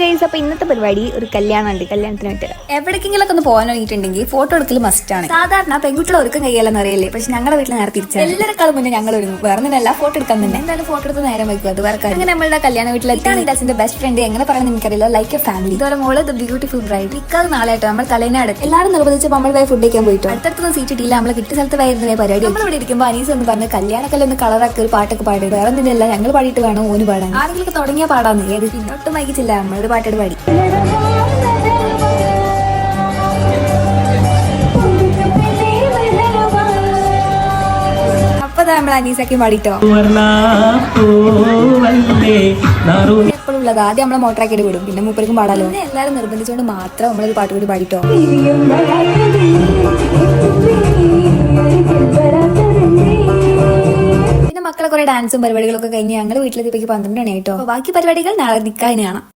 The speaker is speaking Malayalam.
ഗൈസ് അപ്പൊ ഇന്നത്തെ പരിപാടി ഒരു കല്യാണം ഉണ്ട് കല്യാണത്തിന് വേണ്ടി എവിടേക്കെങ്കിലും ഒന്ന് പോകാൻ വേണ്ടിയിട്ടുണ്ടെങ്കിൽ ഫോട്ടോ എടുക്കൽ മസ്റ്റ് ആണ്. സാധാരണ പെൺകുട്ടികൾ ഒരുക്കം കൈയല്ലെന്ന് അറിയില്ലേ? പക്ഷെ ഞങ്ങളുടെ വീട്ടിൽ നേരെ തിരിച്ചു എല്ലാവരെക്കാളും മുന്നേ ഞങ്ങൾ ഒരുങ്ങും. വേറെ ഒന്നിനല്ല ഫോട്ടോ എടുക്കാൻ തന്നെ. എന്തായാലും ഫോട്ടോ എടുത്ത് നേരം വയ്ക്കും. അത് വേറെ അങ്ങനെ നമ്മളുടെ കല്യാണ വീട്ടിലെത്തിയാണ് ഇതാസിന്റെ ബെസ്റ്റ് ഫ്രണ്ട് എങ്ങനെ പറയുന്നത് എനിക്കറിയില്ല. ലൈക്ക് എ ഫാമിലി ഇതുപോലെ മോൾ ദ ബ്യൂട്ടിഫുൾ ബ്രൈഡ് ഇക്കാതെ നാളായിട്ട്. നമ്മൾ തലേനെ അടുത്ത് എല്ലാവരും നിർബന്ധിച്ച് നമ്മൾ പോയി ഫുഡ് കഴിക്കാൻ പോയിട്ട്? അടുത്തടുത്തൊന്നും സീറ്റ് ഇട്ടില്ല. നമ്മൾ കിട്ടിയ സ്ഥലത്ത് വരുന്ന പരിപാടി നമ്മൾ ഇവിടെ ഇരിക്കുമ്പോൾ അനീസ് എന്ന് പറഞ്ഞ് കല്യാണക്കല്ല ഒന്ന് കളറാക്കി ഒരു പാട്ടൊക്കെ പാടി വേറെ എന്തിനല്ല ഞങ്ങൾ പാടിയിട്ട് വേണം ഓന് പാടാൻ. ആരെങ്കിലും തുടങ്ങിയ പാടാന്ന്. ഏത്? ഒട്ടും വൈകിച്ചില്ല. നമ്മളൊരു പാട്ടോട് പാടി. അപ്പൊ എപ്പോഴും ഉള്ളത് ആദ്യം നമ്മളെ മോട്ടറാക്കിയിട്ട് വിടും. പിന്നെ മൂപ്പർക്കും പാടാലോ? പിന്നെ എല്ലാവരും നിർബന്ധിച്ചുകൊണ്ട് മാത്രം നമ്മളൊരു പാട്ട് കൂടി പാടിട്ടോ. പിന്നെ മക്കളെ കുറെ ഡാൻസും പരിപാടികളൊക്കെ കഴിഞ്ഞ് ഞങ്ങൾ വീട്ടിലെത്തിയപ്പോഴേക്ക് പന്ത്രണ്ട് മണി ആയിട്ടോ ബാക്കി പരിപാടികൾ നാളെ നിൽക്കാനാണ്